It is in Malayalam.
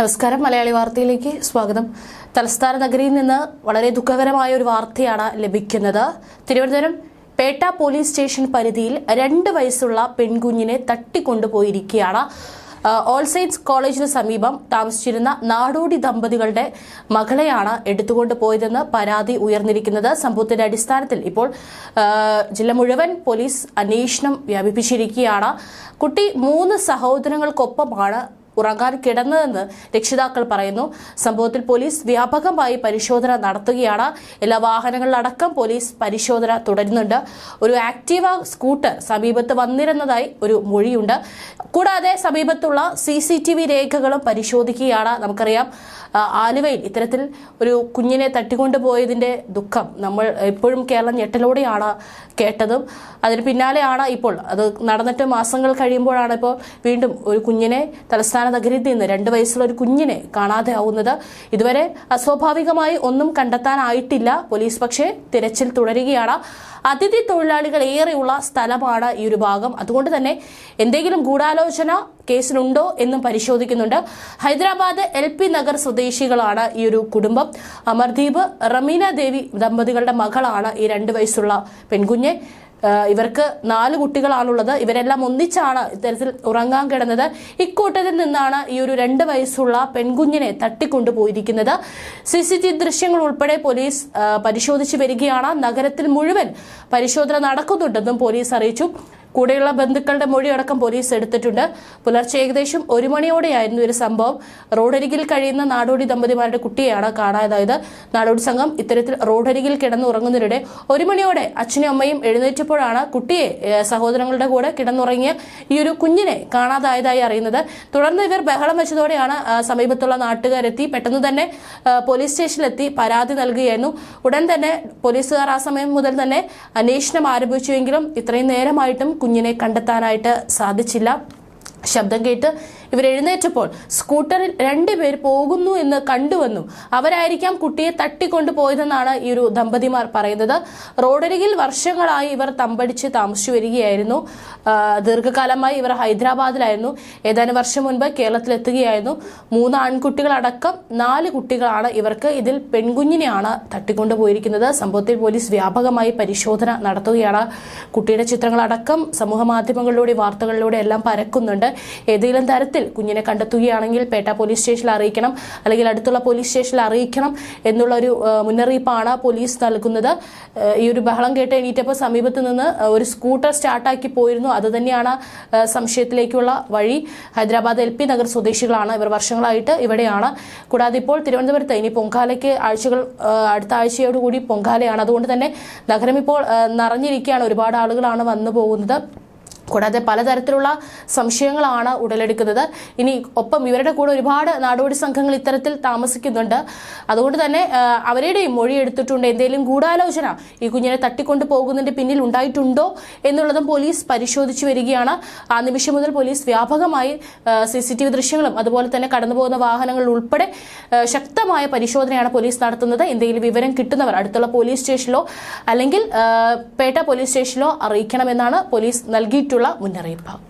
നമസ്കാരം. മലയാളി വാർത്തയിലേക്ക് സ്വാഗതം. തലസ്ഥാന നഗരിയിൽ നിന്ന് വളരെ ദുഃഖകരമായ ഒരു വാർത്തയാണ് ലഭിക്കുന്നത്. തിരുവനന്തപുരം പേട്ട പോലീസ് സ്റ്റേഷൻ പരിധിയിൽ രണ്ട് വയസ്സുള്ള പെൺകുഞ്ഞിനെ തട്ടിക്കൊണ്ടുപോയിരിക്കുകയാണ്. ഓൾ സെയിൻസ് കോളേജിന് സമീപം താമസിച്ചിരുന്ന നാടോടി ദമ്പതികളുടെ മകളെയാണ് എടുത്തുകൊണ്ട് പോയതെന്ന് പരാതി ഉയർന്നിരിക്കുന്നത്. സംഭവത്തിന്റെ അടിസ്ഥാനത്തിൽ ഇപ്പോൾ ജില്ല മുഴുവൻ പോലീസ് അന്വേഷണം വ്യാപിപ്പിച്ചിരിക്കുകയാണ്. കുട്ടി മൂന്ന് സഹോദരങ്ങൾക്കൊപ്പമാണ് ഉറങ്ങാൻ കിടന്നതെന്ന് രക്ഷിതാക്കൾ പറയുന്നു. സംഭവത്തിൽ പോലീസ് വ്യാപകമായി പരിശോധന നടത്തുകയാണ്. എല്ലാ വാഹനങ്ങളിലടക്കം പോലീസ് പരിശോധന തുടരുന്നുണ്ട്. ഒരു ആക്റ്റീവ സ്കൂട്ടർ സമീപത്ത് വന്നിരുന്നതായി ഒരു മൊഴിയുണ്ട്. കൂടാതെ സമീപത്തുള്ള സി സി ടി വി രേഖകളും പരിശോധിക്കുകയാണ് നമുക്കറിയാം. ആലുവയിൽ ഇത്തരത്തിൽ ഒരു കുഞ്ഞിനെ തട്ടിക്കൊണ്ടുപോയതിന്റെ ദുഃഖം നമ്മൾ എപ്പോഴും കേരളം ഞെട്ടലോടെയാണ് കേട്ടതും. അതിന് പിന്നാലെയാണ് ഇപ്പോൾ അത് നടന്നിട്ട് മാസങ്ങൾ കഴിയുമ്പോഴാണ് ഇപ്പോൾ വീണ്ടും ഒരു കുഞ്ഞിനെ തലസ്ഥാന നഗരിയിൽ നിന്ന് രണ്ട് വയസ്സുള്ള ഒരു കുഞ്ഞിനെ കാണാതെ ആവുന്നത് ഇതുവരെ അസ്വാഭാവികമായി ഒന്നും കണ്ടെത്താനായിട്ടില്ല. പോലീസ് പക്ഷേ തിരച്ചിൽ തുടരുകയാണ്. അതിഥി തൊഴിലാളികൾ ഏറെയുള്ള സ്ഥലമാണ് ഈ ഒരു ഭാഗം. അതുകൊണ്ട് തന്നെ എന്തെങ്കിലും ഗൂഢാലോചന കേസിലുണ്ടോ എന്നും പരിശോധിക്കുന്നുണ്ട്. ഹൈദരാബാദ് എൽ പി നഗർ സ്വദേശികളാണ് ഈ ഒരു കുടുംബം. അമർദീപ് റമീന ദേവി ദമ്പതികളുടെ മകളാണ് ഈ രണ്ട് വയസ്സുള്ള പെൺകുഞ്ഞ്. ഇവർക്ക് നാല് കുട്ടികളാണുള്ളത്. ഇവരെല്ലാം ഒന്നിച്ചാണ് ഇത്തരത്തിൽ ഉറങ്ങാൻ കിടന്നത്. ഇക്കൂട്ടത്തിൽ നിന്നാണ് ഈ ഒരു രണ്ട് വയസ്സുള്ള പെൺകുഞ്ഞിനെ തട്ടിക്കൊണ്ടുപോയിരിക്കുന്നത്. സി സി ടി ദൃശ്യങ്ങൾ ഉൾപ്പെടെ പോലീസ് പരിശോധിച്ച് വരികയാണ്. നഗരത്തിൽ മുഴുവൻ പരിശോധന നടക്കുന്നുണ്ടെന്നും പോലീസ് അറിയിച്ചു. കൂടെയുള്ള ബന്ധുക്കളുടെ മൊഴിയടക്കം പോലീസ് എടുത്തിട്ടുണ്ട്. പുലർച്ചെ ഏകദേശം ഒരു മണിയോടെയായിരുന്നു ഒരു സംഭവം. റോഡരികിൽ കഴിയുന്ന നാടോടി ദമ്പതിമാരുടെ കുട്ടിയെയാണ് കാണാതായത്. നാടോടി സംഘം ഇത്തരത്തിൽ റോഡരികിൽ കിടന്നുറങ്ങുന്നതിനിടെ ഒരു മണിയോടെ അച്ഛനും അമ്മയും എഴുന്നേറ്റപ്പോഴാണ് കുട്ടിയെ സഹോദരങ്ങളുടെ കൂടെ കിടന്നുറങ്ങിയ ഈ ഒരു കുഞ്ഞിനെ കാണാതായതായി അറിയുന്നത്. തുടർന്ന് ഇവർ ബഹളം വെച്ചതോടെയാണ് സമീപത്തുള്ള നാട്ടുകാരെത്തി. പെട്ടെന്ന് തന്നെ പോലീസ് സ്റ്റേഷനിലെത്തി പരാതി നൽകുകയായിരുന്നു. ഉടൻ തന്നെ പോലീസുകാർ ആ സമയം മുതൽ തന്നെ അന്വേഷണം ആരംഭിച്ചുവെങ്കിലും ഇത്രയും നേരമായിട്ടും കുഞ്ഞിനെ കണ്ടെത്താനായിട്ട് സാധിച്ചില്ല. ശബ്ദം കേട്ട് ഇവർ എഴുന്നേറ്റപ്പോൾ സ്കൂട്ടറിൽ രണ്ടുപേർ പോകുന്നു എന്ന് കണ്ടുവന്നു. അവരായിരിക്കാം കുട്ടിയെ തട്ടിക്കൊണ്ടു പോയതെന്നാണ് ഈ ഒരു ദമ്പതിമാർ പറയുന്നത്. റോഡരികിൽ വർഷങ്ങളായി ഇവർ തമ്പടിച്ച് താമസിച്ചു വരികയായിരുന്നു. ദീർഘകാലമായി ഇവർ ഹൈദരാബാദിലായിരുന്നു. ഏതാനും വർഷം മുൻപ് കേരളത്തിലെത്തുകയായിരുന്നു. മൂന്ന് ആൺകുട്ടികളടക്കം നാല് കുട്ടികളാണ് ഇവർക്ക് ഇതിൽ പെൺകുഞ്ഞിനെയാണ് തട്ടിക്കൊണ്ടു പോയിരിക്കുന്നത് സംഭവത്തിൽ പോലീസ് വ്യാപകമായി പരിശോധന നടത്തുകയാണ്. കുട്ടിയുടെ ചിത്രങ്ങളടക്കം സമൂഹ മാധ്യമങ്ങളിലൂടെ വാർത്തകളിലൂടെ എല്ലാം പരക്കുന്നുണ്ട്. ഏതെങ്കിലും തരത്തിൽ കുഞ്ഞിനെ കണ്ടെത്തുകയാണെങ്കിൽ പേട്ട പോലീസ് സ്റ്റേഷനിൽ അറിയിക്കണം അല്ലെങ്കിൽ അടുത്തുള്ള പോലീസ് സ്റ്റേഷനിൽ അറിയിക്കണം എന്നുള്ള ഒരു മുന്നറിയിപ്പാണ് പോലീസ് നൽകുന്നത്. ഈ ഒരു ബഹളം കേട്ട് എണീറ്റപ്പോൾ സമീപത്ത് നിന്ന് ഒരു സ്കൂട്ടർ സ്റ്റാർട്ടാക്കി പോയിരുന്നു. അത് തന്നെയാണ് സംശയത്തിലേക്കുള്ള വഴി. ഹൈദരാബാദ് എൽ പി നഗർ സ്വദേശികളാണ്. ഇവർ വർഷങ്ങളായിട്ട് ഇവിടെയാണ്. കൂടാതെ ഇപ്പോൾ തിരുവനന്തപുരത്ത് ഇനി പൊങ്കാലയ്ക്ക് ആഴ്ചകൾ അടുത്ത ആഴ്ചയോടുകൂടി പൊങ്കാലയാണ്. അതുകൊണ്ട് തന്നെ നഗരം ഇപ്പോൾ നിറഞ്ഞിരിക്കുകയാണ്. ഒരുപാട് ആളുകളാണ് വന്നു പോകുന്നത്. കൂടാതെ പലതരത്തിലുള്ള സംശയങ്ങളാണ് ഉടലെടുക്കുന്നത്. ഇനി ഒപ്പം ഇവരുടെ കൂടെ ഒരുപാട് നാടോടി സംഘങ്ങൾ ഇത്തരത്തിൽ താമസിക്കുന്നുണ്ട്. അതുകൊണ്ട് തന്നെ അവരുടെയും മൊഴി എടുത്തിട്ടുണ്ട്. എന്തെങ്കിലും ഗൂഢാലോചന ഈ കുഞ്ഞിനെ തട്ടിക്കൊണ്ടു പോകുന്നതിന്റെ പിന്നിൽ ഉണ്ടായിട്ടുണ്ടോ എന്നുള്ളതും പോലീസ് പരിശോധിച്ചു വരികയാണ്. ആ നിമിഷം മുതൽ പോലീസ് വ്യാപകമായി സി സി ടി വി ദൃശ്യങ്ങളും അതുപോലെ തന്നെ കടന്നുപോകുന്ന വാഹനങ്ങൾ ഉൾപ്പെടെ ശക്തമായ പരിശോധനയാണ് പോലീസ് നടത്തുന്നത്. എന്തെങ്കിലും വിവരം കിട്ടുന്നവർ അടുത്തുള്ള പോലീസ് സ്റ്റേഷനിലോ അല്ലെങ്കിൽ പേട്ട പോലീസ് സ്റ്റേഷനിലോ അറിയിക്കണമെന്നാണ് പോലീസ് നൽകിയിട്ടുള്ള മുന്നറിയിപ്പ്.